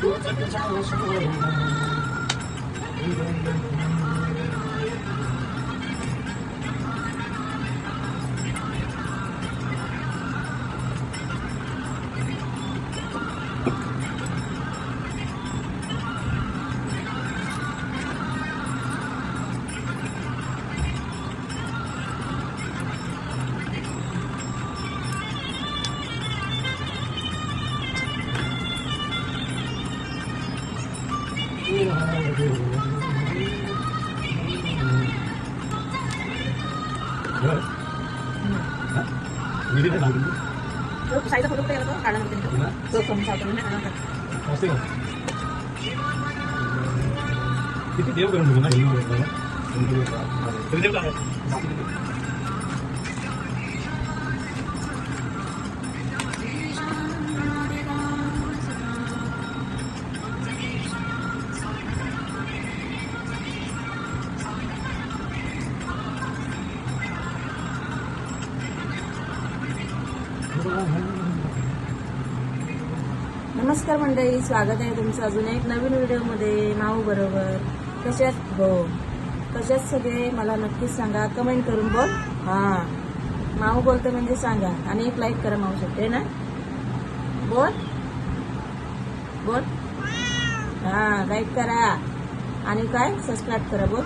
我这的家伙是我。नव्हते तो कमी सावरून नाही काढा नव्हता. किती देव करून ठेवू ना हिंदू तुम्ही देव काय नमस्कार मंडळी स्वागत आहे तुमचं अजून एक नवीन व्हिडिओमध्ये. माऊ बरोबर. कशात? हो. कशात सगळे? मला नक्कीच सांगा. कमेंट करून बोल. हां. माऊ बोलते म्हणजे सांगा. आणि एक लाईक करा माऊ शकते ना? बोल. बोल. हां लाईक करा. आणि काय? सबस्क्राईब करा. बोल.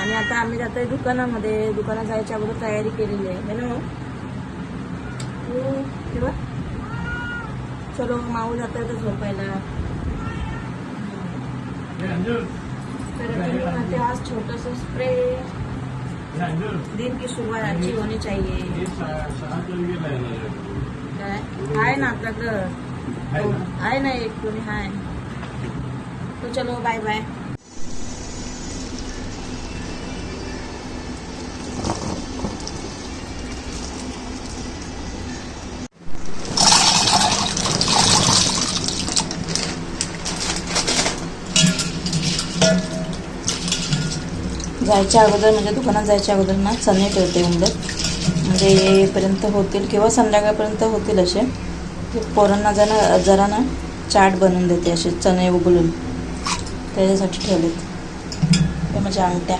आणि आता आम्ही जातोय दुकानामध्ये. दुकानात जायच्या अगोदर तयारी केलेली आहे. ना तेव्हा चलो माऊ जातोय तर झोपायला हैं आज छोटा सा स्प्रे दिन की शुरुआत अच्छी होनी चाहिए काय? आहे ना आपल्याकडं आहे ना. एक कोणी आहे तो चलो बाय बाय जायच्या अगोदर म्हणजे दुकानात जायच्या अगोदर ना चणे ठेवते उमदत म्हणजे येईपर्यंत होतील किंवा संध्याकाळपर्यंत होतील असे. ते पोरांना जरा जरा ना चाट बनवून देते असे चणे उगलून. त्याच्यासाठी ठेवलेत. ते म्हणजे अंगठ्या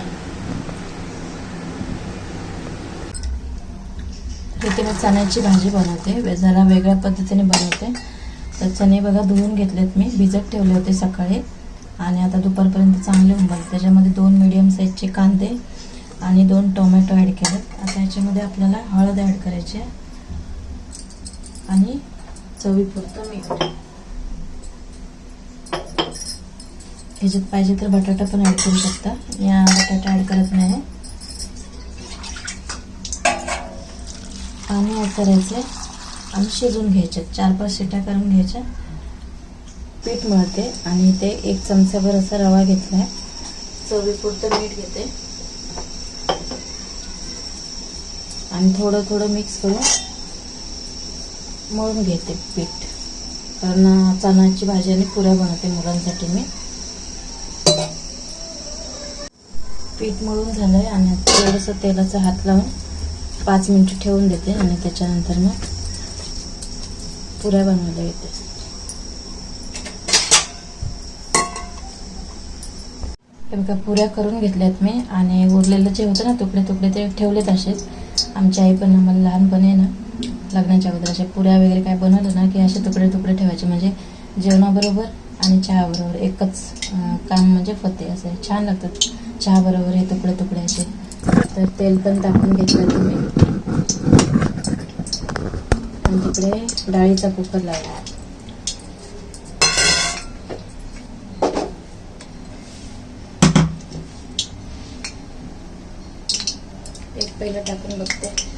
इथे मी चण्याची भाजी बनवते. वे- जरा वेगळ्या पद्धतीने बनवते. तर चणे बघा धुवून घेतलेत मी. भिजत ठेवले होते सकाळी. आणि आता दुपारपर्यंत चांगले उंबले त्याच्यामध्ये दोन मिडियम साईजचे कांदे आणि दोन टोमॅटो ॲड केलेत. आता याच्यामध्ये आपल्याला हळद ॲड करायची आहे. आणि चवीपुरतं मीठ. ह्याच्यात पाहिजे तर बटाटा पण ॲड करू शकता. या बटाटा ॲड करत नाही. पाणी ॲड करायचं आणि शिजवून घ्यायचे. चार पाच शिट्या करून घ्यायच्या. पीठ मळते आणि ते एक चमचाभर असा रवा घेतला आहे चवीपुरतं मीठ घेते. आणि थोडं थोडं मिक्स करून मळून घेते पीठ. कारण चणाची भाजी आणि पुऱ्या बनवते मुलांसाठी मी. पीठ मळून झालंय आणि थोडंसं तेलाचा हात लावून पाच मिनिटं ठेवून देते आणि त्याच्यानंतर मग पुऱ्या बनवायला येते. हे बघा पुऱ्या करून घेतल्यात मी. आणि उरलेलं जे होतं ना तुकडे तुकडे ते ठेवलेत असेच. आमची आई पण आम्हाला लहानपणी ना लग्नाच्या अगोदर अशा पुऱ्या वगैरे काय बनवलं ना की असे तुकडे तुकडे ठेवायचे. म्हणजे जेवणाबरोबर आणि चहाबरोबर एकच काम म्हणजे फते. असे छान लागतात. चहाबरोबर हे तुकडे तुकडे असे. तर तेल पण टाकून घेतलं तुम्ही. आणि तिकडे डाळीचा कुकर लावला एक पहिलं टाकून बघते.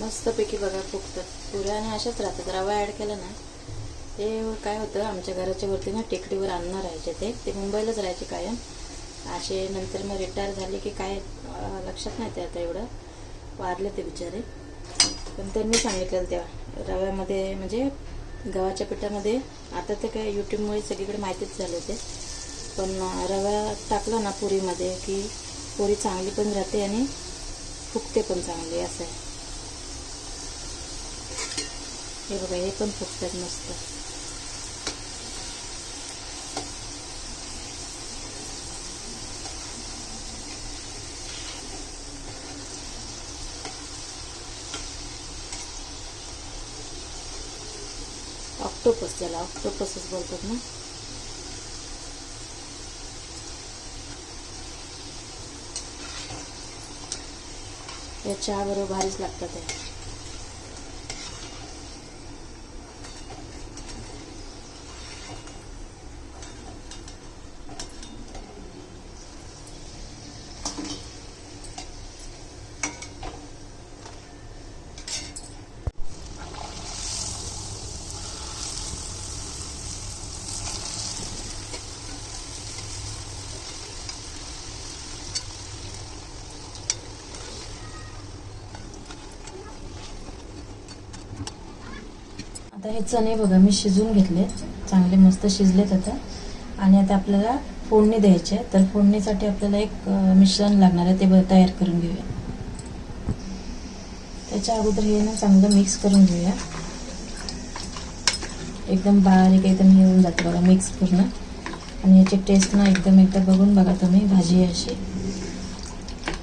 मस्तपैकी बघा फुगतात पुऱ्या आणि अशाच राहतात. रवा ॲड केला ना ते काय होतं आमच्या घराच्या वरती ना टेकडीवर अन्न राहायचे ते. ते मुंबईलाच राहायचे कायम. असे नंतर मग रिटायर झाले की काय लक्षात नाही ते आता एवढं. वारले ते बिचारे. पण त्यांनी सांगितलेलं तेव्हा रव्यामध्ये म्हणजे गव्हाच्या पिठामध्ये आता ते काय यूट्यूबमुळे सगळीकडे माहितीच झाले ते. पण रवा टाकला ना पुरीमध्ये की पुरी चांगली पण राहते आणि फुगते पण चांगली असं आहे. हे बघा हे पण फुगतात मस्त. ऑक्टोपस त्याला ऑक्टोपसच बोलतात ना. या चहा बरोबर भारीच लागतात आता हे चणे बघा मी शिजवून घेतले. चांगले मस्त शिजलेत आता. आणि आता आपल्याला फोडणी द्यायची आहे. तर फोडणीसाठी आपल्याला एक मिश्रण लागणार आहे. ते ब- तयार करून घेऊया. त्याच्या अगोदर हे ना चांगलं मिक्स करून घेऊया. एकदम बारीक एकदम हे होऊन जातं बघा मिक्स पूर्ण. आणि याची टेस्ट ना एकदम एकदा बघून बघा तुम्ही. भाजी अशी.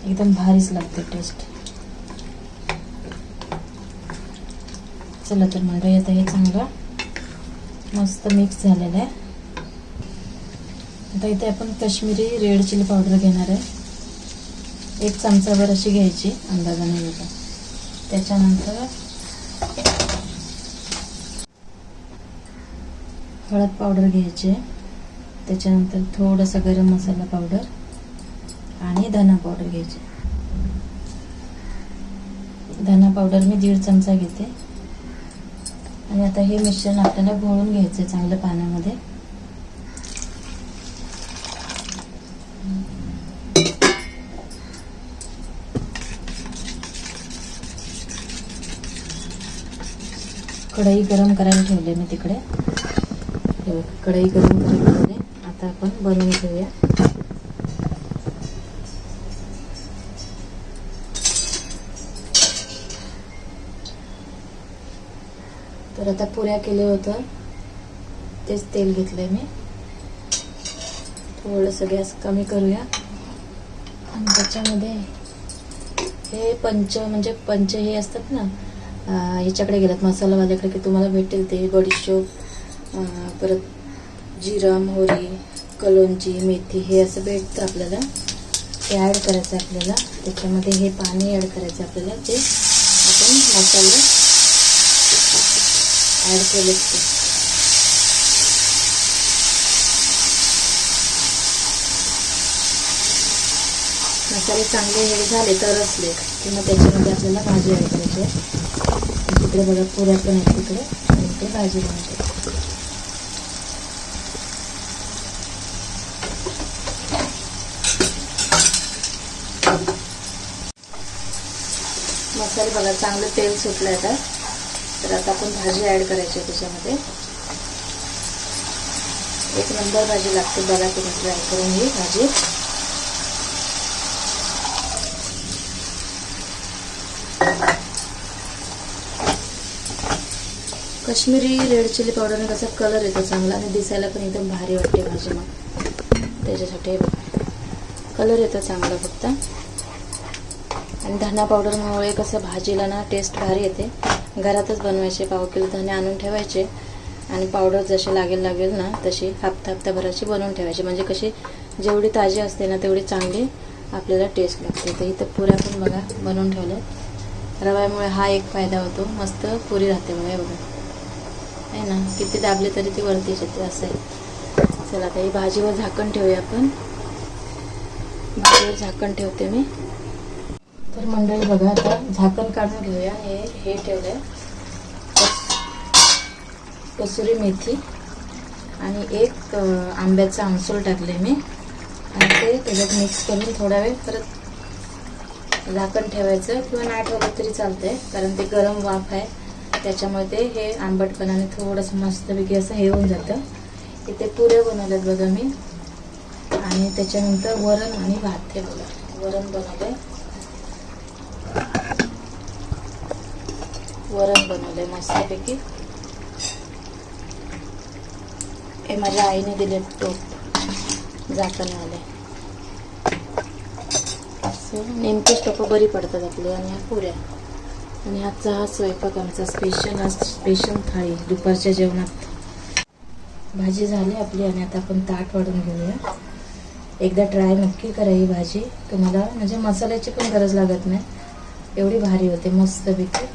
एकदम भारीच लागते टेस्ट चला तर मंडळी आता हे चांगलं मस्त मिक्स झालेलं आहे. आता इथे आपण कश्मीरी रेड चिली पावडर घेणार आहे. एक चमचाभर अशी घ्यायची अंदाजाने बघा. त्याच्यानंतर हळद पावडर घ्यायची आहे. त्याच्यानंतर थोडंसं गरम मसाला पावडर आणि धना पावडर घ्यायची धना पावडर मी दीड चमचा घेते. आणि आता हे मिश्रण आपल्याला घोळून घ्यायचं आहे चांगलं पाण्यामध्ये. कढई गरम करायला ठेवले मी तिकडे. कढई गरम करायला ठेवली आता आपण बनवून घेऊया. तर आता पुऱ्या केले होतं. तेच तेल घेतलंय मी. थोडंसं गॅस कमी करूया. आणि त्याच्यामध्ये हे पंच म्हणजे पंच हे असतात ना ह्याच्याकडे गेलात मसालावाल्याकडे की तुम्हाला भेटेल ते बडीशोप परत जिरा मोहरी कलोंजी मेथी हे असं भेटतं आपल्याला. ते ॲड करायचं आहे आपल्याला. त्याच्यामध्ये हे पाणी ॲड करायचं आपल्याला. जे आपण मसाले ॲड केलेत ते मसाले चांगले हे झाले तरच लेट की मग त्याच्यामध्ये आपल्याला भाजी ॲड करायची आहे. तिकडे बघा पुऱ्या पण आहेत तिकडे आणि ते भाजी बनवते मसाले बघा चांगलं तेल सुटलं आहे आता. तर आता आपण भाजी ॲड करायची आहे त्याच्यामध्ये. एक नंबर भाजी लागते बघा तुम्ही ट्राय करून ही भाजी. कश्मीरी रेड चिली पावडरने कसा कलर येतो चांगला आणि दिसायला पण एकदम भारी वाटते भाजी मग त्याच्यासाठी कलर येतो चांगला फक्त. आणि धना पावडरमुळे कसं भाजीला ना टेस्ट भारी येते. घरातच बनवायचे पाव किलो धने आणून ठेवायचे. आणि पावडर जशी लागेल लागेल ना तशी हप्ता हप्ताभराची बनवून ठेवायची. म्हणजे कशी जेवढी ताजी असते ना तेवढी चांगली आपल्याला टेस्ट लागते. तर इथं पुऱ्या पण बघा बनवून ठेवल्या रव्यामुळे हा एक फायदा होतो. मस्त पुरी राहते मग हे बघा. आहे ना? किती दाबले तरी ती वरतीच येते असं आहे. चला आता ही भाजीवर झाकण ठेवूया आपण. भाजीवर झाकण ठेवते मी. मंडळी बघा आता झाकण काढून घेऊया. हे हे ठेवलंय. कसुरी मेथी आणि एक आंब्याचं आंब्याचा आमसूल टाकले मी. आणि ते त्याच्यात मिक्स करून थोडा वेळ परत झाकण ठेवायचं किंवा नाही ठेवलं तरी चालतंय कारण ते गरम वाफ आहे. त्याच्यामुळे ते हे आंबटपणाने थोडंसं मस्तपैकी असं हे होऊन जातं. इथे पुऱ्या बनवल्यात बघा मी. आणि त्याच्यानंतर वरण आणि भात हे बघा. वरण आहे वरण बनवलं आहे मस्तपैकी. हे माझ्या आईने दिले टोप. झाकणवाले असं नेमकीच टोपं बरी पडतात आपली आणि ह्या पुऱ्या. आणि आजचा हा स्वयंपाक आमचा स्पेशल आज स्पेशल थाळी दुपारच्या जेवणात. भाजी झाली आपली आणि आता आपण ताट वाढून घेऊया. एकदा ट्राय नक्की करा ही भाजी. तुम्हाला म्हणजे मसाल्याची पण गरज लागत नाही. एवढी भारी होते मस्तपैकी.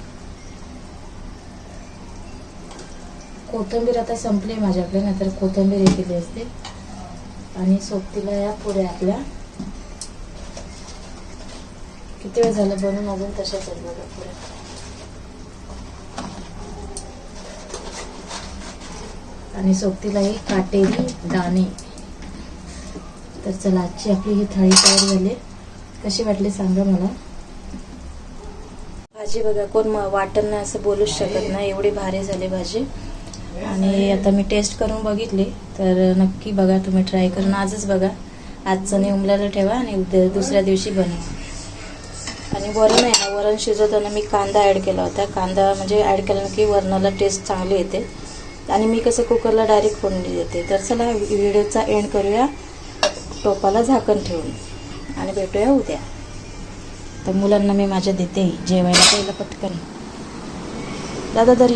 कोथिंबीर आता संपली माझ्याकडे नाहीतर कोथिंबीर हे केली असते. आणि सोबतीला या पुऱ्या आपल्या. किती वेळ झालं बनवून अजून तशाच आहेत बघा पुऱ्या आणि सोबतीला ही काटेरी दाणे. तर चला आजची आपली ही थाळी तयार झाली कशी वाटली सांगा मला. भाजी बघा कोण वाटण नाही असं बोलूच शकत नाही एवढी भारी झाली भाजी. आणि आता मी टेस्ट करून बघितली. तर नक्की बघा तुम्ही ट्राय करून आजच बघा. आजचं नाही उमल्याला ठेवा आणि उद्या दुसऱ्या दिवशी बनवा. आणि वरण आहे ना वरण शिजवताना मी कांदा ॲड केला होता. कांदा म्हणजे ॲड केल्यानं की वरणाला टेस्ट चांगली येते. आणि मी कसं कुकरला डायरेक्ट फोडणी देते. तर चला व्हिडिओचा एंड करूया. टोपाला झाकण ठेवून. आणि भेटूया उद्या. तर मुलांना मी माझ्या देते. जेवायला पहिलं पटकन. दादा दर